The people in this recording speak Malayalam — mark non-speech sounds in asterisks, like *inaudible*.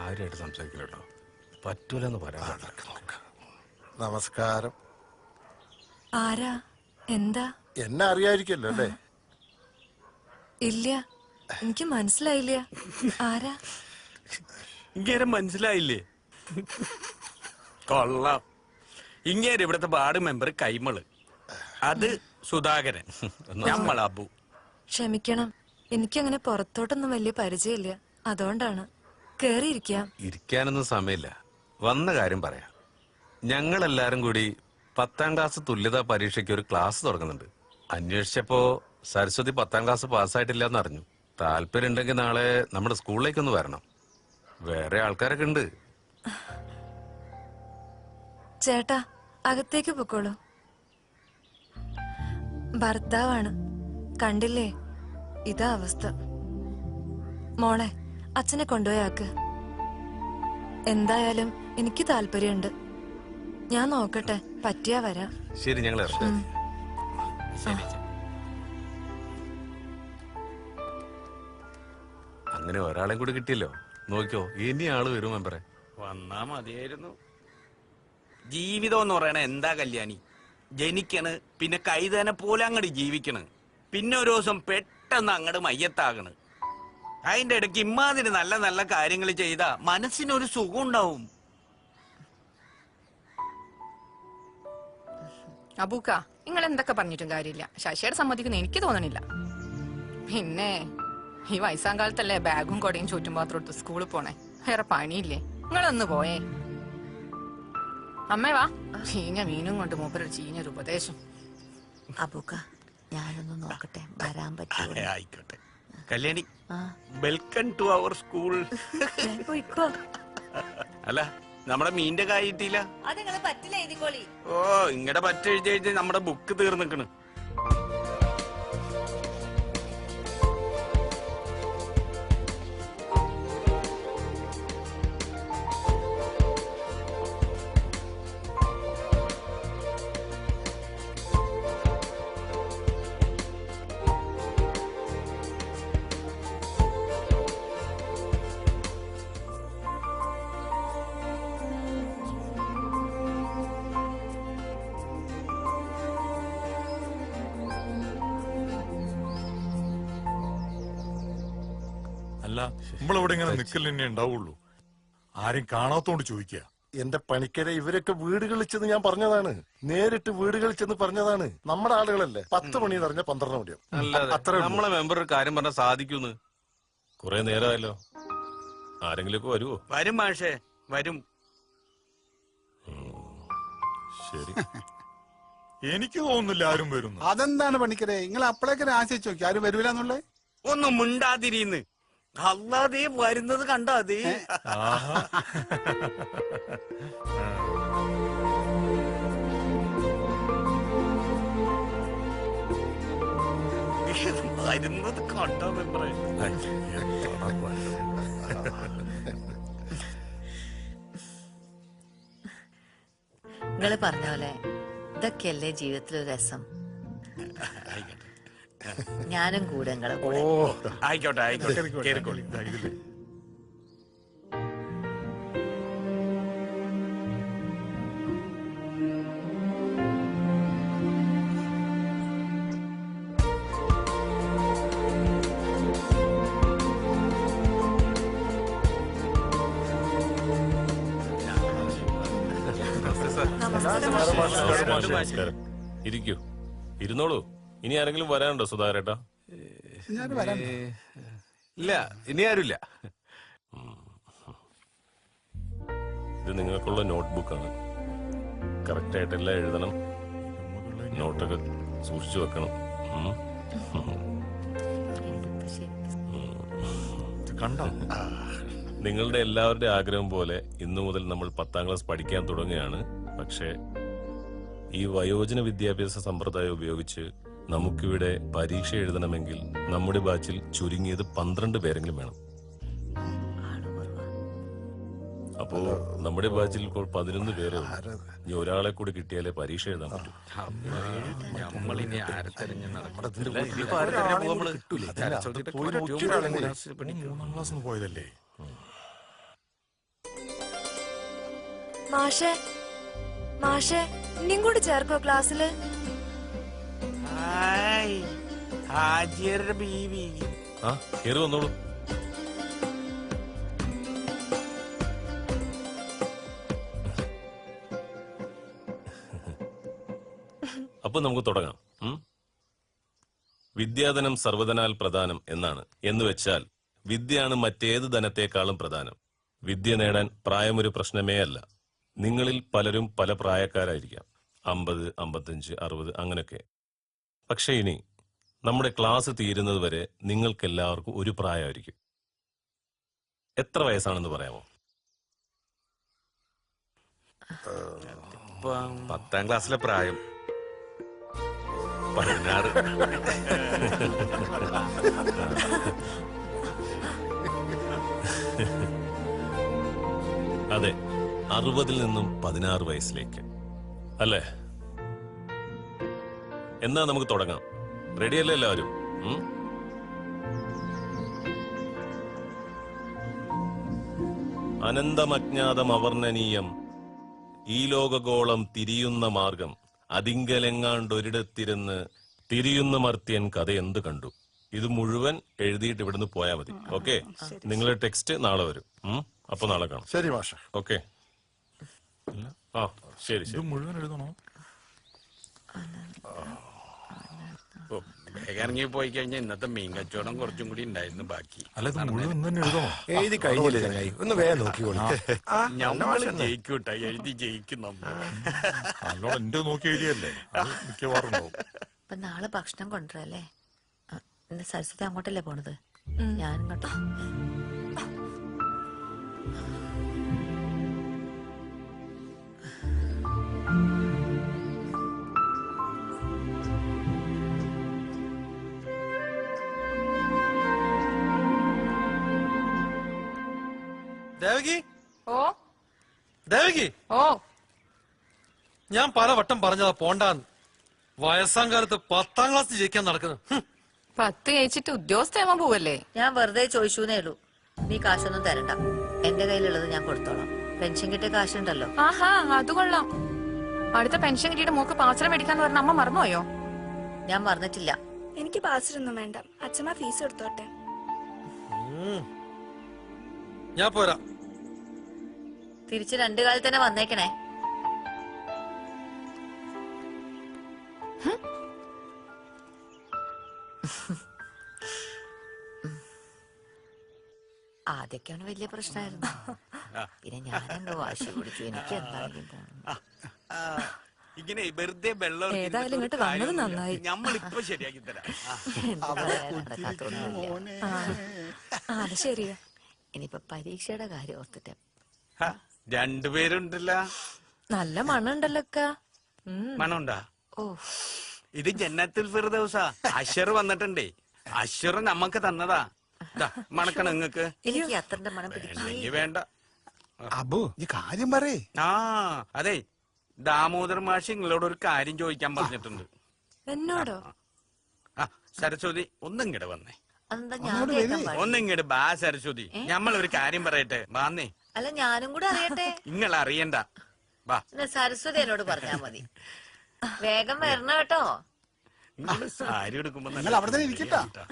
കാര്യമായിട്ട് സംസാരിക്കില്ല കേട്ടോ. പറ്റൂലെന്ന് പറയാം നമസ്കാരം. ആരാ? എന്താ? എന്നെ അറിയായിരിക്കല്ലോ അല്ലേ? ഇല്ല. എനിക്ക് മനസ്സിലായില്ല. ആരാ? ഇങ്ങനെ മനസ്സിലായില്ലേ? കൊള്ളാം. ഇങ്ങനെ ഇവിടുത്തെ വാർഡ് മെമ്പർ കൈമൾ. അത് സുധാകരൻ. നമ്മൾ അബു. ക്ഷമിക്കണം. എനിക്കങ്ങനെ പുറത്തോട്ടൊന്നും വലിയ പരിചയമില്ല. അതുകൊണ്ടാണ്. കേറിയിരിക്കാം. ഇരിക്കാനൊന്നും സമയമില്ല. വന്ന കാര്യം പറയാം. ഞങ്ങൾ എല്ലാരും കൂടി പത്താം ക്ലാസ് തുല്യതാ പരീക്ഷയ്ക്ക് ഒരു ക്ലാസ് തുടങ്ങുന്നുണ്ട്. അന്വേഷിച്ചപ്പോ സരസ്വതി പത്താം ക്ലാസ് പാസ്സായിട്ടില്ല എന്ന് അറിഞ്ഞു. താല്പര്യം ഉണ്ടെങ്കിൽ നാളെ നമ്മുടെ സ്കൂളിലേക്ക് ഒന്ന് വരണം. വേറെ ആൾക്കാരൊക്കെ ഉണ്ട്. ചേട്ടാ അകത്തേക്ക് പൊക്കോളൂ. ഭർത്താവാണ്. കണ്ടില്ലേ? ഇതാ അവസ്ഥ. മോളെ അച്ഛനെ കൊണ്ടുപോയാക്ക് എന്തായാലും എനിക്ക് താല്പര്യമുണ്ട്. ഞാൻ നോക്കട്ടെ പറ്റിയാ വരാം. ശരി ഞങ്ങൾ അങ്ങനെ ഒരാളെ കൂടി കിട്ടിയല്ലോ. നോക്കിയോ ഇനി ആൾ വരും മെമ്പറെ. വന്നാ മതിയായിരുന്നു. ജീവിതം എന്ന് പറയണ എന്താ കല്യാണി? ജനിക്കണ് പിന്നെ കൈതനെ പോലെ അങ്ങോട്ട് ജീവിക്കണ്. പിന്നെ ഒരു ദിവസം പെട്ടെന്ന് അങ്ങോട്ട് മയ്യത്താകണ്. അതിന്റെ ഇടയ്ക്ക് ഇമ്മാതിരി നല്ല നല്ല കാര്യങ്ങൾ ചെയ്ത മനസ്സിനൊരു സുഖം ഉണ്ടാവും അബൂക്ക നിങ്ങൾ എന്തൊക്കെ പറഞ്ഞിട്ടും കാര്യമില്ല. ശശിയുടെ സമ്മതിക്കുന്ന എനിക്ക് തോന്നണില്ല. പിന്നെ ഈ വയസ്സാം കാലത്തല്ലേ ബാഗും കൊടയും ചുറ്റും പാത്രം എടുത്ത് സ്കൂളിൽ പോണേ. വേറെ പണിയില്ലേ? നിങ്ങളൊന്ന് പോയേ. അമ്മേ വാ. ചീഞ്ഞ മീനും കൊണ്ട് മൂപ്പരൊരു ചീഞ്ഞൊരു ഉപദേശം. അബൂക്ക ഞാനൊന്ന് നോക്കട്ടെ. വരാൻ പറ്റുമോ? ആയിക്കോട്ടെ. Kalyani welcome to our school അല്ല നമ്മുടെ മീന്റെ കായിട്ടില്ല ഓ ഇങ്ങടെ പറ്റെഴുതി എഴുതി നമ്മുടെ ബുക്ക് തീർന്നിക്കണ്. അല്ല നമ്മളിവിടെ ഇങ്ങനെ നിക്കൽ തന്നെ ഉണ്ടാവുള്ളൂ. ആരും കാണാത്തോണ്ട് ചോദിക്കുക എന്റെ പണിക്കരെ ഇവരൊക്കെ വീടുകളിൽ ചെന്ന് ഞാൻ പറഞ്ഞതാണ്. നേരിട്ട് വീടുകളിൽ ചെന്ന് പറഞ്ഞതാണ്. നമ്മുടെ ആളുകളല്ലേ. പത്ത് മണി നിറഞ്ഞ പന്ത്രണ്ട് മണിയോ അത്ര നമ്മളെ മെമ്പർ ഒരു കാര്യം പറഞ്ഞാൽ സാധിക്കൂന്ന്? കുറെ നേരമായല്ലോ ആരെങ്കിലും വരുവോ? വരും മാഷേ വരും. ശരി. *laughs* എനിക്ക് തോന്നുന്നില്ല ആരും വരുന്നു. അതെന്താണ് പണിക്കരെ? നിങ്ങൾ അപ്പോഴേക്കൊരു ആശയിച്ചു നോക്കി ആരും വരൂലെന്നുള്ളേ? ഒന്നും മിണ്ടാതിരിന്ന്. അല്ലാതെ വരുന്നത് കണ്ടാതെ ആഹാ. വരുന്നത് കണ്ടാ നിങ്ങൾ പറഞ്ഞ പോലെ ഇതൊക്കെയല്ലേ ജീവിതത്തിലൊരു രസം? ഞാനും കൂടെ. നിങ്ങളെ കൂടെ ആയിക്കോട്ടെ. ആയിക്കോട്ടെ. കേറിക്കോളി നമസ്കാരം. ഇരിക്കൂ. ഇരുന്നോളൂ. ഇനി ആരെങ്കിലും വരാനുണ്ടോ സുധാകരേട്ടാ? ഞാൻ വരാം ഇല്ല ഇനി ആരുമില്ല. ഇത് നിങ്ങൾക്കുള്ള നോട്ട്ബുക്കാണ്. കറക്റ്റ് ആയിട്ടെല്ലാം എഴുതണം. നോട്ടൊക്കെ സൂക്ഷിച്ചു വെക്കണം. ഉം. കണ്ടോ? നിങ്ങളുടെ എല്ലാവരുടെ ആഗ്രഹം പോലെ ഇന്നു മുതൽ നമ്മൾ പത്താം ക്ലാസ് പഠിക്കാൻ തുടങ്ങുകയാണ്. പക്ഷേ ഈ വയോജന വിദ്യാഭ്യാസ സമ്പ്രദായം ഉപയോഗിച്ച് നമുക്കിവിടെ പരീക്ഷ എഴുതണമെങ്കിൽ നമ്മുടെ ബാച്ചിൽ ചുരുങ്ങിയത് പന്ത്രണ്ട് പേരെങ്കിലും വേണം. അപ്പോ നമ്മുടെ ബാച്ചിൽ ഇപ്പോൾ പതിനൊന്ന് പേര് ഉള്ളൂ. ഇനി ഒരാളെ കൂടി കിട്ടിയാലേ പരീക്ഷ എഴുതാൻ പറ്റൂ. പോയതല്ലേ? മാഷേ മാഷേ ഇനിയും കൂടി ചേർക്കോ ക്ലാസ്സിൽ? ഹായ്. അപ്പൊ നമുക്ക് തുടങ്ങാം. വിദ്യാധനം സർവധനാൽ പ്രധാനം എന്നാണ്. എന്ന് വെച്ചാൽ വിദ്യയാണ് മറ്റേത് ധനത്തെക്കാളും പ്രധാനം. വിദ്യ നേടാൻ പ്രായമൊരു പ്രശ്നമേ അല്ല. നിങ്ങളിൽ പലരും പല പ്രായക്കാരായിരിക്കാം. അമ്പത് അമ്പത്തഞ്ച് അറുപത് അങ്ങനെയൊക്കെ പക്ഷെ ഇനി നമ്മുടെ ക്ലാസ് തീരുന്നത് വരെ നിങ്ങൾക്കെല്ലാവർക്കും ഒരു പ്രായമായിരിക്കും. എത്ര വയസ്സാണെന്ന് പറയാമോ? പത്താം ക്ലാസ്സിലെ പ്രായം. പതിനാറ്. അതെ അറുപതിൽ നിന്നും പതിനാറ് വയസ്സിലേക്ക്. അല്ലേ? എന്നാ നമുക്ക് തുടങ്ങാം. റെഡിയല്ലേ എല്ലാവരും? അനന്തമജ്ഞാതം അവർണനീയം. ഈ ലോകഗോളം തിരിയുന്ന മാർഗം. അതിങ്കലെങ്ങാണ്ടൊരിടത്തിരുന്ന് തിരിയുന്ന മർത്യൻ കഥ എന്ത് കണ്ടു? ഇത് മുഴുവൻ എഴുതിയിട്ട് ഇവിടുന്ന് പോയാൽ മതി. ഓക്കെ നിങ്ങളുടെ ടെക്സ്റ്റ് നാളെ വരും? അപ്പൊ നാളെ കാണാം. ശരി മാഷ. ഓക്കെ ആ ശരി ഇത് ശരി മുഴുവൻ എഴുതണോ? വേഗം ഇറങ്ങി പോയി കഴിഞ്ഞാൽ ഇന്നത്തെ മീൻ കച്ചവടം കുറച്ചും കൂടി ഉണ്ടായിരുന്നു ബാക്കി. അല്ല ഇത് മുഴുവൻ തന്നെ എഴുതണോ? എഴുതി കഴിഞ്ഞില്ലേ ചങ്ങായി. ഒന്ന് വേഗം നോക്കിക്കോളൂ ഞമ്മൾ ജയിക്കൂട്ട എഴുതി ജയിക്കും നമ്മൾ എന്റെ നോക്കി എഴുതിയല്ലേ? അത് മിക്കവാറും ഉണ്ടാവും. അപ്പൊ നാളെ ഭക്ഷണം കൊണ്ടുവരല്ലേ ആ, ഇന്ന് സരസ്വതി അങ്ങോട്ടല്ലേ പോണത്? ഞാൻ ഇങ്ങോട്ട് ദേവകി? ഓ. ദേവകി? ഓ. ഞാൻ പല വട്ടം പറഞ്ഞതാ പോണ്ടാന്ന് വയസ്സാം കാലത്ത് പത്താം ക്ലാസ് ജയിക്കാൻ നടക്കുന്നു. പത്ത് ജയിച്ചിട്ട് ഉദ്യോഗസ്ഥയാവാൻ പോവല്ലേ? ഞാൻ വെറുതെ ചോദിച്ചൂന്നേ ഉള്ളൂ. നീ കാശൊന്നും തരണ്ട. എന്റെ കയ്യിലുള്ളത് ഞാൻ കൊടുത്തോളാം. പെൻഷൻ കിട്ടിയ കാശുണ്ടല്ലോ. ആഹാ അത് കൊള്ളാം. അടുത്ത പെൻഷൻ കിട്ടിയിട്ട് മോക്ക് പാത്രം മേടിക്കാന്ന് പറഞ്ഞ അമ്മ മറന്നുപോയോ? ഞാൻ മറന്നിട്ടില്ല. എനിക്ക് പാസ്സൊന്നും വേണ്ട. അച്ഛമ്മ ഫീസ് എടുത്തോട്ടെ ഞാൻ പോരാ. തിരിച്ച് രണ്ടു കാലത്ത് തന്നെ വന്നേക്കണേ. ആദ്യൊക്കെയാണ് വലിയ പ്രശ്നമായിരുന്നു. പിന്നെ ഞാനെന്തോ വാശി പിടിച്ചു. എനിക്ക് ഇങ്ങനെ വെറുതെ വെള്ളം ഏതായാലും ഇങ്ങോട്ട് വന്നത് നന്നായി. നമ്മളിപ്പൊ ശരിയാക്കി തരാം. അത് ശരിയാ. ഇനിയിപ്പൊ പരീക്ഷയുടെ കാര്യം ഓർത്തിട്ട്. രണ്ടുപേരുണ്ടല്ല. നല്ല മണുണ്ടല്ലോ മണുണ്ടാ. മണമുണ്ടാ? ഓ. ഇത് ജന്നത്തിൽ ഫിർദൗസ. അഷർ വന്നിട്ടുണ്ടേ. അഷർ നമ്മക്ക് തന്നതാ. ദാ, മണക്കണം നിങ്ങക്ക് എനിക്ക് അത്രന്റെ മണം വേണ്ട. അബു ഈ കാര്യം പറയേ. ആ അതെ. ദാമോദർ മാഷ് നിങ്ങളോട് ഒരു കാര്യം ചോദിക്കാൻ പറഞ്ഞിട്ടുണ്ട്. എന്നോടോ? ആ സരസ്വതി ഒന്നിങ്ങടെ വന്നേ. അതെന്താ ഞാൻ കേൾക്കാൻ പാടില്ല. ബാ സരസ്വതി. നമ്മൾ ഒരു കാര്യം പറയട്ടെ. വാന്നേ. അല്ല ഞാനും കൂടെ അറിയട്ടെ? നിങ്ങൾ അറിയണ്ട വാ. പിന്നെ സരസ്വതി എന്നോട് പറഞ്ഞാ മതി. വേഗം വരണം കേട്ടോ. നിങ്ങൾ സാരി എടുക്കുമ്പോ നിങ്ങൾ അവിടെ തന്നെ ഇരിക്കട്ടാ. കേട്ടാ.